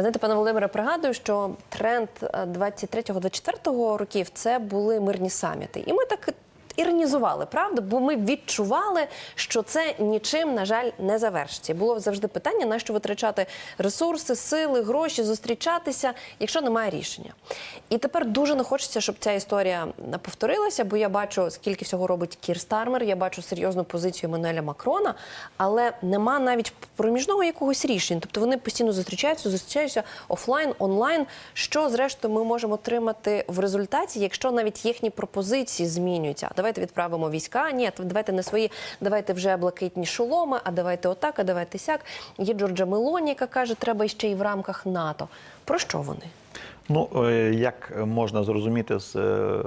Знаєте, пане Володимире, пригадую, що тренд е, 23-24 років це були мирні саміти. І ми так іронізували, правда? Бо ми відчували, що це нічим, на жаль, не завершиться. Було завжди питання, на що витрачати ресурси, сили, гроші, зустрічатися, якщо немає рішення. І тепер дуже не хочеться, щоб ця історія повторилася, бо я бачу, скільки всього робить Кір Стармер, я бачу серйозну позицію Мануеля Макрона, але нема навіть проміжного якогось рішення. Тобто вони постійно зустрічаються, зустрічаються офлайн, онлайн. Що зрештою ми можемо отримати в результаті, якщо навіть їхні пропозиції змінюються? Давайте відправимо війська. Ні, давайте не свої, давайте вже блакитні шоломи, а давайте отак, а давайте сяк. Є Джорджа Мелоні, яка каже, треба ще й в рамках НАТО. Про що вони? Ну, е, як можна зрозуміти з е,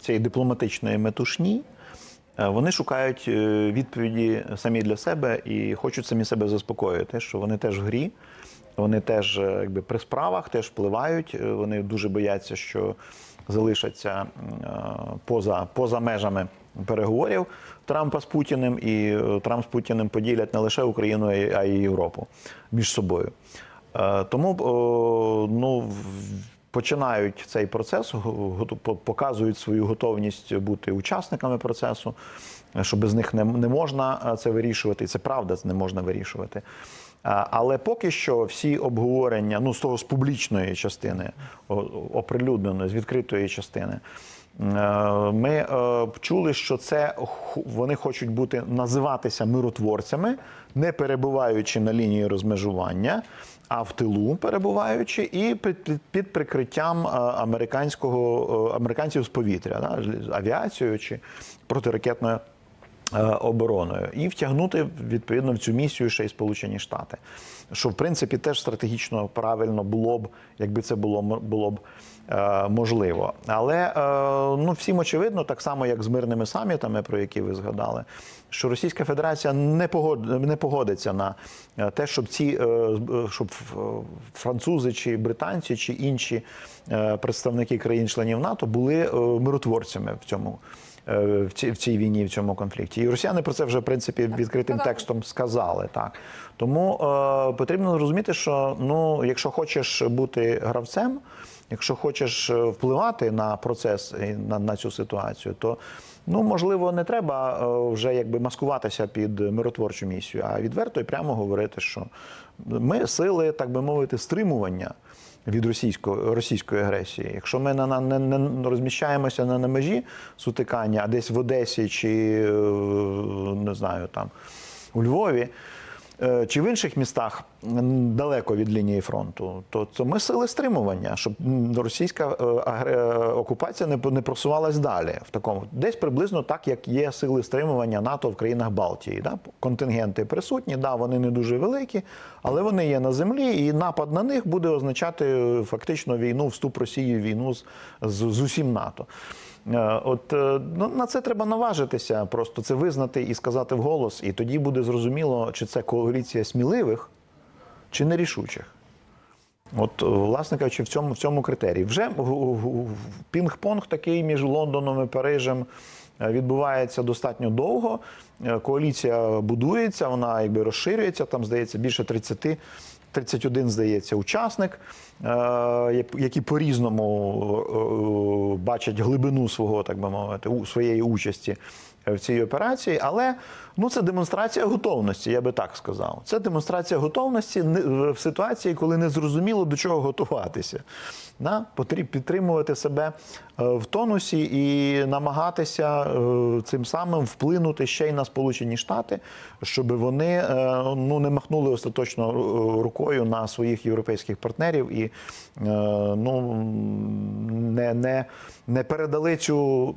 цієї дипломатичної метушні, е, вони шукають відповіді самі для себе і хочуть самі себе заспокоїти, що вони теж в грі, вони теж е, якби при справах, теж впливають. е, Вони дуже бояться, що залишаться е, поза, поза межами переговорів Трампа з Путіним, і Трамп з Путіним поділять не лише Україну, а й- Європу між собою. Тому ну, починають цей процес, показують свою готовність бути учасниками процесу, що без них не, можна це вирішувати. І це правда, це не можна вирішувати. Але поки що всі обговорення, ну з того з публічної частини, оприлюдненої, з відкритої частини, е, ми е, чули, що це вони хочуть бути називатися миротворцями, не перебуваючи на лінії розмежування, а в тилу перебуваючи, і під, під, прикриттям е, американського американців з повітря, да, авіацією чи протиракетною обороною, і втягнути відповідно в цю місію ще й Сполучені Штати. Що в принципі теж стратегічно правильно було б, якби це було було б е, можливо. Але е, ну всім очевидно, так само як з мирними самітами, про які ви згадали, що Російська Федерація не погод не погодиться на е, те, щоб ці е, е, щоб е, французи чи британці чи інші е, представники країн-членів НАТО були е, миротворцями в цьому. Е, В цій, в цій війні, в цьому конфлікті, і росіяни про це вже в принципі відкритим текстом сказали. Так тому е, потрібно зрозуміти, що ну, якщо хочеш бути гравцем, якщо хочеш е, впливати на процес і на, на цю ситуацію, то ну можливо не треба е, вже якби маскуватися під миротворчу місію, а відверто і прямо говорити, що ми сили, так би мовити, стримування. Від російської російської агресії, якщо ми на, на не, не розміщаємося на, на межі сутикання, а десь в Одесі чи е, не знаю там у Львові чи в інших містах далеко від лінії фронту, то, то ми сили стримування, щоб російська е, е, окупація не, не просувалась далі. В такому десь приблизно так, як є сили стримування НАТО в країнах Балтії. Да? Контингенти присутні, да, вони не дуже великі, але вони є на землі, і напад на них буде означати е, фактично війну, вступ Росії в війну з, з, з усім НАТО. Е, От е, ну, на це треба наважитися, просто це визнати і сказати вголос, і тоді буде зрозуміло, чи це коаліція сміливих, чи нерішучих. От, е, власне кажучи, в цьому, в цьому критерії. Вже пінг-понг такий між Лондоном і Парижем відбувається достатньо довго. Коаліція будується, вона якби розширюється. Там, здається, більше 30, 31, здається, учасник, е, які по-різному е, бачать глибину свого, так би мовити, своєї участі в цій операції, але ну це демонстрація готовності, я би так сказав. Це демонстрація готовності в ситуації, коли не зрозуміло до чого готуватися. Да? Потрібно підтримувати себе е, в тонусі і намагатися е, цим самим вплинути ще й на Сполучені Штати, щоб вони е, ну не махнули остаточно рукою на своїх європейських партнерів і ну не, не, не передали цю.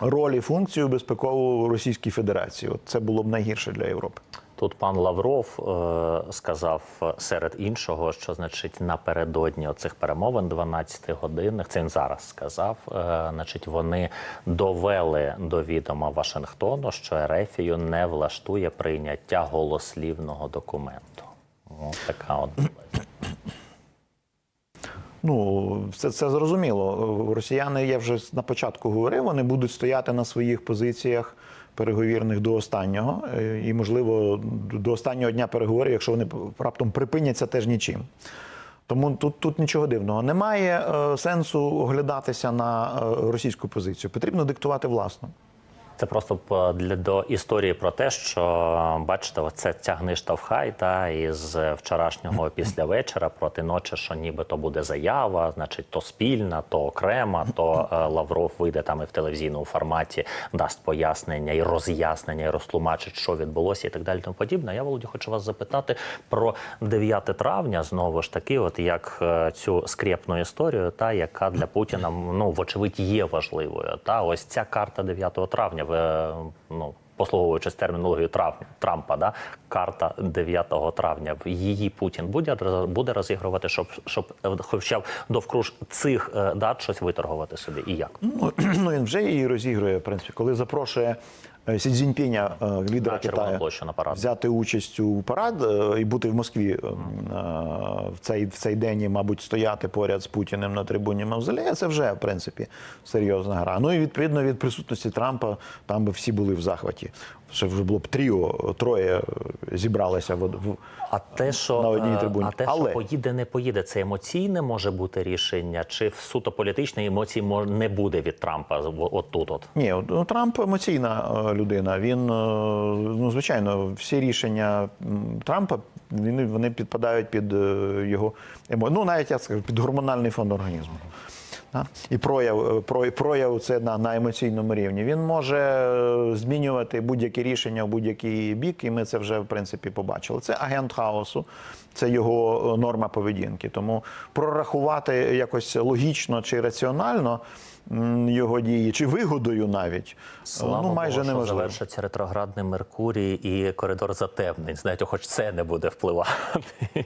Роль і функцію безпекову Російській Федерації. От це було б найгірше для Європи. Тут пан Лавров е, сказав серед іншого, що значить напередодні оцих перемовин 12 годинних. Це він зараз сказав. Е, значить, вони довели до відома Вашингтону, що Ерефію не влаштує прийняття голослівного документу. О, така от. Ну, це, це зрозуміло. Росіяни, я вже на початку говорив, вони будуть стояти на своїх позиціях переговірних до останнього, е, і, можливо, до останнього дня переговорів, якщо вони раптом припиняться, теж нічим. Тому тут, тут нічого дивного. Немає е, сенсу оглядатися на е, російську позицію. Потрібно диктувати власну. Це просто для до історії про те, що бачите, оце тягни штовхай та із вчорашнього після вечора проти ночі, що нібито буде заява, значить, то спільна, то окрема, то е, Лавров вийде там і в телевізійному форматі, дасть пояснення і роз'яснення, і розтлумачить, що відбулося, і так далі. Тому подібне. Я Володю, хочу вас запитати про 9 травня. Знову ж таки, от як е, цю скрепну історію, та яка для Путіна ну вочевидь є важливою. Та ось ця карта 9 травня, ну. Послуговуючись термінологією Трампа, да карта 9 травня. В її Путін буде буде розігрувати, щоб щоб е, хоча б довкруж цих е, дат щось виторгувати собі. І як Ну, ну він вже її розігрує, в принципі, коли запрошує е, Сі Цзіньпіня, е, лідера На Китаю, площа, на парад. взяти участь у парад е, і бути в Москві е, е, в цей, в цей день, і, мабуть, стояти поряд з Путіним на трибуні Мавзолея, це вже, в принципі, серйозна гра. Ну і відповідно від присутності Трампа там би всі були в захваті. Ще вже було б тріо, троє зібралися в, в А те, що на одній е, трибуні. а те, Але- що поїде, не поїде, це емоційне може бути рішення, чи в суто політичне емоцій мо- не буде від Трампа в- от Ні, ну, Трамп емоційна е, людина. Він, е, ну, звичайно, всі рішення Трампа вони, підпадають під його емо... Ну, навіть я скажу, під гормональний фон організму. Да? І прояв, е, про- прояв це на, на емоційному рівні. Він може е, змінювати будь-які рішення в будь-який бік, і ми це вже в принципі побачили. Це агент хаосу, це його е, норма поведінки. Тому прорахувати якось логічно чи раціонально його дії, чи вигодою навіть слава ну майже Богу, що неможливо. завершиться ретроградний Меркурій і коридор затемнень. Знаєте, хоч це не буде впливати.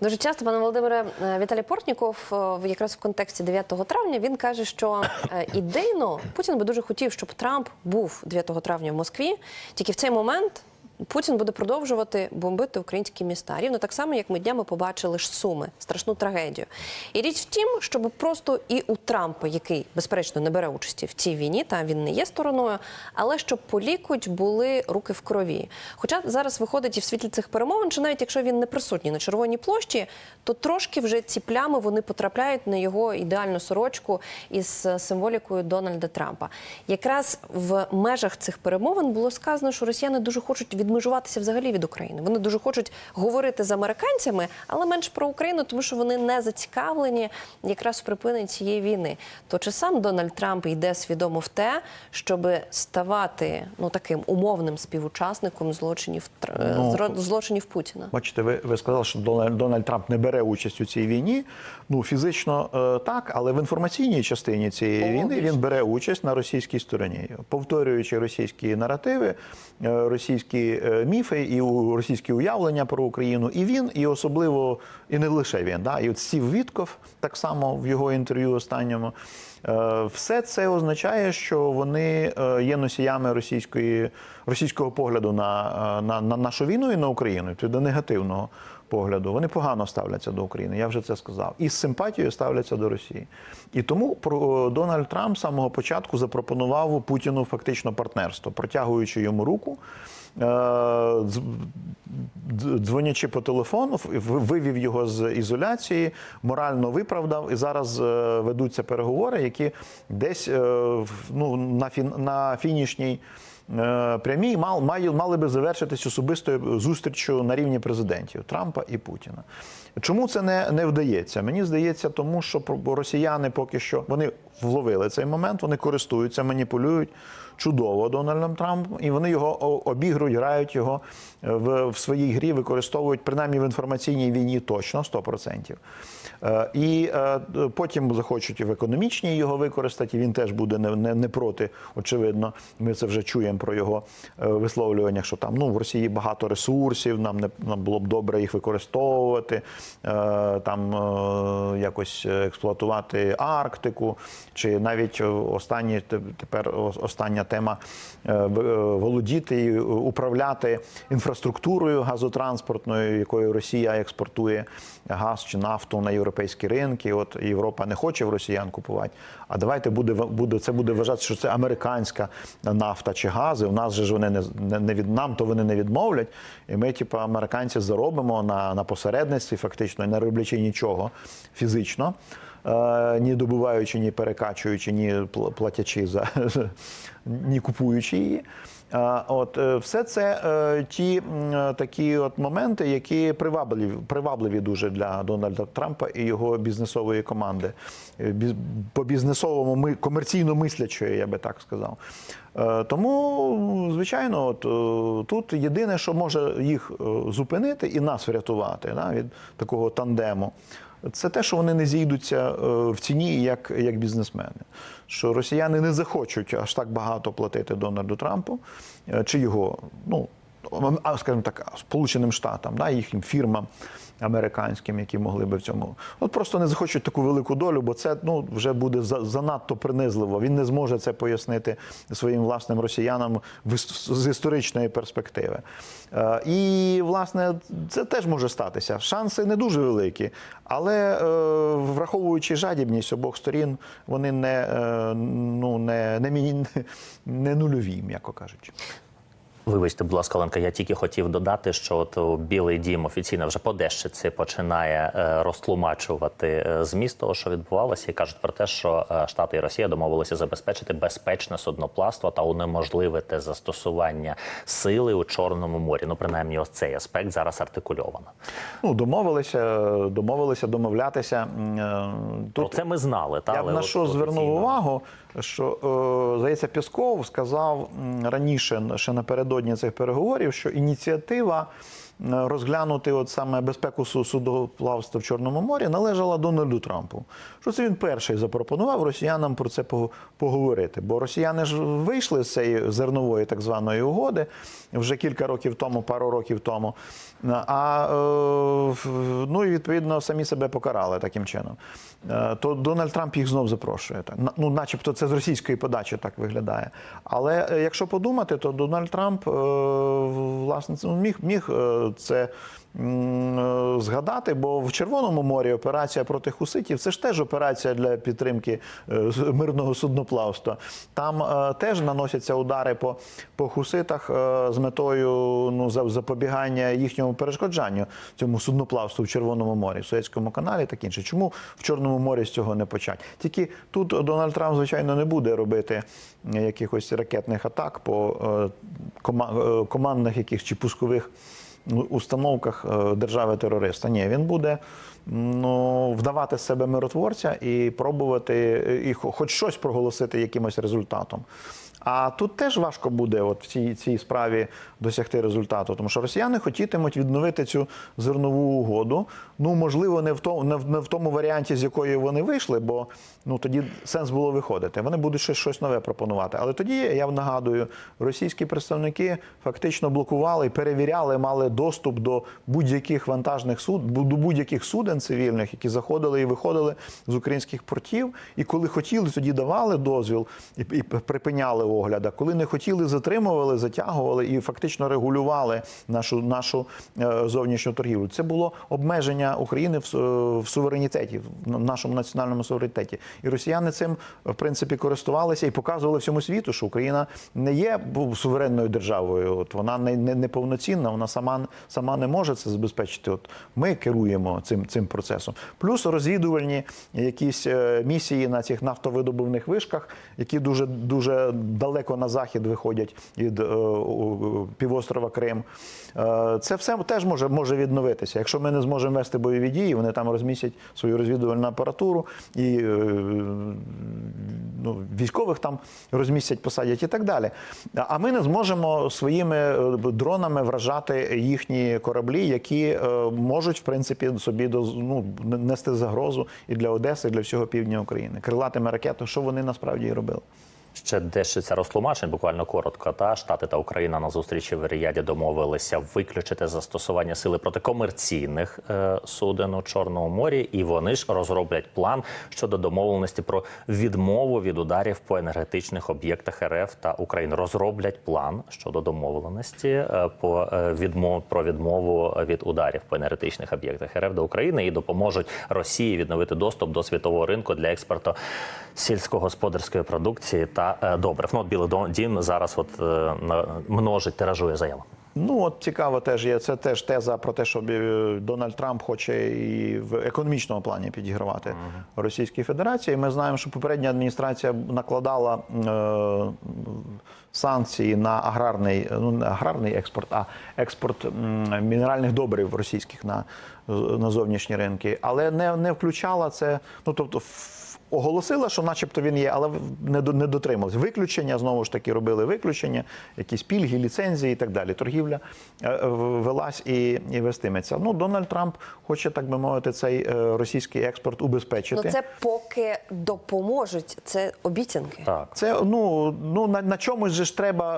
Дуже часто, пане Володимире, е, Віталій Портніков, е, в- якраз в контексті 9 травня, він каже, що е, ідейно Путін би дуже хотів, щоб Трамп був 9 травня в Москві. Тільки в цей момент Путін буде продовжувати бомбити українські міста. Рівно так само, як ми днями побачили ж суми, страшну трагедію. І річ в тім, щоб просто і у Трампа, який безперечно не бере участі в цій війні, та він не є стороною, але щоб по лікуть були руки в крові. Хоча зараз виходить і в світлі цих перемовин, що навіть якщо він не присутній на червоній площі, то трошки вже ці плями вони потрапляють на його ідеальну сорочку із е, символікою Дональда Трампа. Якраз в межах цих перемовин було сказано, що росіяни дуже хочуть відмежуватися взагалі від України. Вони дуже хочуть говорити з американцями, але менш про Україну, тому що вони не зацікавлені якраз в припиненні цієї війни. То чи сам Дональд Трамп йде свідомо в те, щоб ставати ну таким умовним співучасником злочинів Тр- Ну, злочинів Путіна? Бачите, ви, ви сказали, що Дональд, Дональд Трамп не бере участь у цій війні. Ну, фізично е, так, але в інформаційній частині цієї О, війни він бере участь на російській стороні, повторюючи російські наративи, е, е, міфи і у- російські уявлення про Україну. І він, і особливо, і не лише він, да, і от Стів Вітков, так само в його інтерв'ю останньому. Е, Все це означає, що вони е, є носіями російської, російського погляду на, на, на нашу війну і на Україну, тобто негативного погляду. Вони погано ставляться до України, я вже це сказав. І з симпатією ставляться до Росії. І тому Дональд Трамп з самого початку запропонував Путіну фактично партнерство, протягуючи йому руку. Е, дз- дз- Дзвонячи по телефону, вивів його з ізоляції, морально виправдав, і зараз е, ведуться переговори, які десь е, ну, на, фін, на фінішній прямій мал, мали, мали би завершитись особистою зустрічю на рівні президентів Трампа і Путіна. Чому це не, не вдається? Мені здається, тому що росіяни поки що вони вловили цей момент, вони користуються, маніпулюють чудово Дональдом Трампом, і вони його обігрують, грають його е, в, в своїй грі, використовують принаймні в інформаційній війні точно 100%. Е, І е, потім захочуть в економічній його використати. і Він теж буде не, не, не проти. Очевидно, ми це вже чуємо про його е, висловлювання, що там ну в Росії багато ресурсів, нам не нам було б добре їх використовувати, е, там е, якось експлуатувати Арктику, чи навіть останні тепер остання тема володіти і управляти інфраструктурою газотранспортною, якою Росія експортує газ чи нафту на європейські ринки. От Європа не хоче в росіян купувати. А давайте буде буде це буде вважати, що це американська нафта чи гази. У нас же ж вони не, не, від нам, то вони не відмовлять. І ми, типу, американці, заробимо на, на посередництві, фактично, не роблячи нічого фізично. Е, ні добуваючи, ні перекачуючи, ні пл- платячи за ні купуючи її. От е, все це е, ті е, такі от моменти, які привабливі, привабливі дуже для Дональда Трампа і його бізнесової команди. По бізнесовому ми комерційно мислячої, я би так сказав. Тому, звичайно, от тут єдине, що може їх зупинити і нас врятувати да, від такого тандему. Це те, що вони не зійдуться е, в ціні як, як бізнесмени. Що росіяни не захочуть аж так багато платити Дональду Трампу е, чи його, ну скажімо так, Сполученим Штатам, да, їхнім фірмам американським, які могли би в цьому. От просто не захочуть таку велику долю, бо це ну, вже буде занадто принизливо. Він не зможе це пояснити своїм власним росіянам з історичної перспективи. Е, І, власне, це теж може статися. Шанси не дуже великі, але е, враховуючи жадібність обох сторін, вони не, е, ну, не, не, не нульові, м'яко кажучи. Вибачте, будь ласка, Оленка, я тільки хотів додати, що от Білий Дім офіційно вже по дещиці починає е, розтлумачувати е, зміст того, що відбувалося, і кажуть про те, що е, Штати і Росія домовилися забезпечити безпечне судноплавство та унеможливити застосування сили у Чорному морі. Ну, принаймні, ось цей аспект зараз артикульовано. Ну, домовилися, домовилися домовлятися. Е, Про це ми знали. Та, я але на що звернув увагу, що е, здається, Пісков сказав раніше, ще напередодні цих переговорів, що ініціатива розглянути от саме безпеку судоплавства в Чорному морі належала Дональду Трампу. Що це він перший запропонував росіянам про це пог- поговорити. Бо росіяни ж вийшли з цієї зернової так званої угоди вже кілька років тому, пару років тому. А е, ну і відповідно самі себе покарали таким чином. Е, То Дональд Трамп їх знов запрошує. Ну, начебто, це з російської подачі так виглядає. Але е, якщо подумати, то Дональд Трамп власне міг, міг е, це е, згадати, бо в Червоному морі операція проти хуситів це ж теж операція для підтримки е, мирного судноплавства. Там е, теж наносяться удари по, по хуситах з метою ну, запобігання їхньому перешкоджанню цьому судноплавству в Червоному морі, в Суецькому каналі так інше. Чому в Чорному морі з цього не почати? Тільки тут Дональд Трамп, звичайно, не буде робити якихось ракетних атак по кома- командних яких чи пускових установках е, держави-терориста. Ні, він буде ну, вдавати себе миротворця і пробувати е, і хоч щось проголосити якимось результатом. А тут теж важко буде от в цій, цій справі досягти результату, тому що росіяни хотітимуть відновити цю зернову угоду. Ну, можливо, не в тому, не в, не в тому варіанті, з якої вони вийшли, бо ну тоді сенс було виходити. Вони будуть щось, щось нове пропонувати. Але тоді я нагадую, російські представники фактично блокували перевіряли, мали доступ до будь-яких вантажних суд, до будь-яких суден цивільних, які заходили і виходили з українських портів. І коли хотіли, тоді давали дозвіл і, і припиняли огляд. Коли не хотіли, затримували, затягували і фактично регулювали нашу нашу е, зовнішню торгівлю. Це було обмеження України в, в суверенітеті, в нашому національному суверенітеті. І росіяни цим в принципі користувалися і показували всьому світу, що Україна не є суверенною державою. От вона не, не, не повноцінна, вона сама сама не може це забезпечити. От ми керуємо цим цим процесом. Плюс розвідувальні якісь е, місії на цих нафтовидобувних вишках, які дуже дуже далеко на захід виходять від е, півострова Крим. Е, Це все теж може, може відновитися. Якщо ми не зможемо вести бойові дії, вони там розмістять свою розвідувальну апаратуру і е, ну, військових там розмістять, посадять і так далі. А ми не зможемо своїми дронами вражати їхні кораблі, які можуть в принципі собі ну, нести загрозу і для Одеси, і для всього півдня України. Крилатими ракетами, що вони насправді і робили. Ще дещо це розтлумачень, буквально коротко. Та Штати та Україна на зустрічі в Ріяді домовилися виключити застосування сили проти комерційних е, суден у Чорному морі, і вони ж розроблять план щодо домовленості про відмову від ударів по енергетичних об'єктах РФ та України. Розроблять план щодо домовленості е, по е, відмов про відмову від ударів по енергетичних об'єктах РФ до України і допоможуть Росії відновити доступ до світового ринку для експорту сільськогосподарської продукції та е, добрив. Ну, от Білий дім зараз от е, множить тиражує заяву. Ну от цікаво теж є. Це теж теза про те, що е, Дональд Трамп хоче і в економічному плані підігравати Російській Федерації. Ми знаємо, що попередня адміністрація накладала е, санкції на аграрний, ну не аграрний експорт, а експорт мінеральних добрив російських на, на зовнішні ринки, але не, не включала це. Ну тобто. Оголосила, що начебто він є, але не, до- не дотрималась. Виключення, знову ж таки, робили виключення, якісь пільги, ліцензії і так далі. Торгівля е, велась і, і вестиметься. Ну, Дональд Трамп хоче, так би мовити, цей е, російський експорт убезпечити. Ну це поки допоможуть. Це обіцянки. Так. Це ну, ну на, на чомусь же ж треба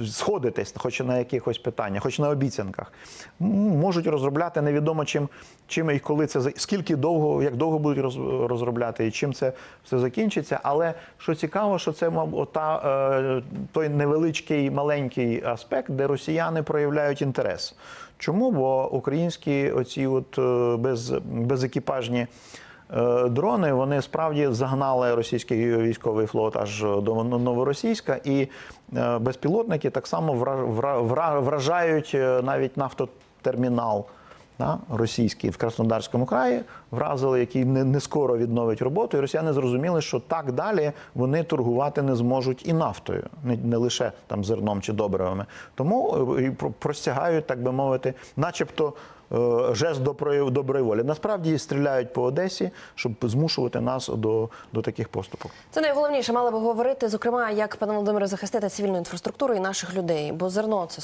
е, сходитись, хоч на якихось питаннях, хоч на обіцянках. Можуть розробляти невідомо чим, чим і коли це за- скільки довго, як довго будуть роз, розробляти і чим це все закінчиться. Але що цікаво, що це ота, е, той невеличкий маленький аспект, де росіяни проявляють інтерес. Чому? Бо українські оці от е, без, безекіпажні Е, Дрони вони справді загнали російський військовий флот аж до новоросійська, і безпілотники так само вра- вра- вра- вражають навіть нафтотермінал да, російський в Краснодарському краї, вразили, який не, не скоро відновить роботу. І росіяни зрозуміли, що так далі вони торгувати не зможуть і нафтою, не, не лише там зерном чи добривами. Тому е, і про- простягають, так би мовити, начебто е, жест доброї, волі. Насправді стріляють по Одесі, щоб змушувати нас до, до таких поступок. Це найголовніше мали б говорити, зокрема, як пане Володимире захистити цивільну інфраструктуру і наших людей, бо зерно це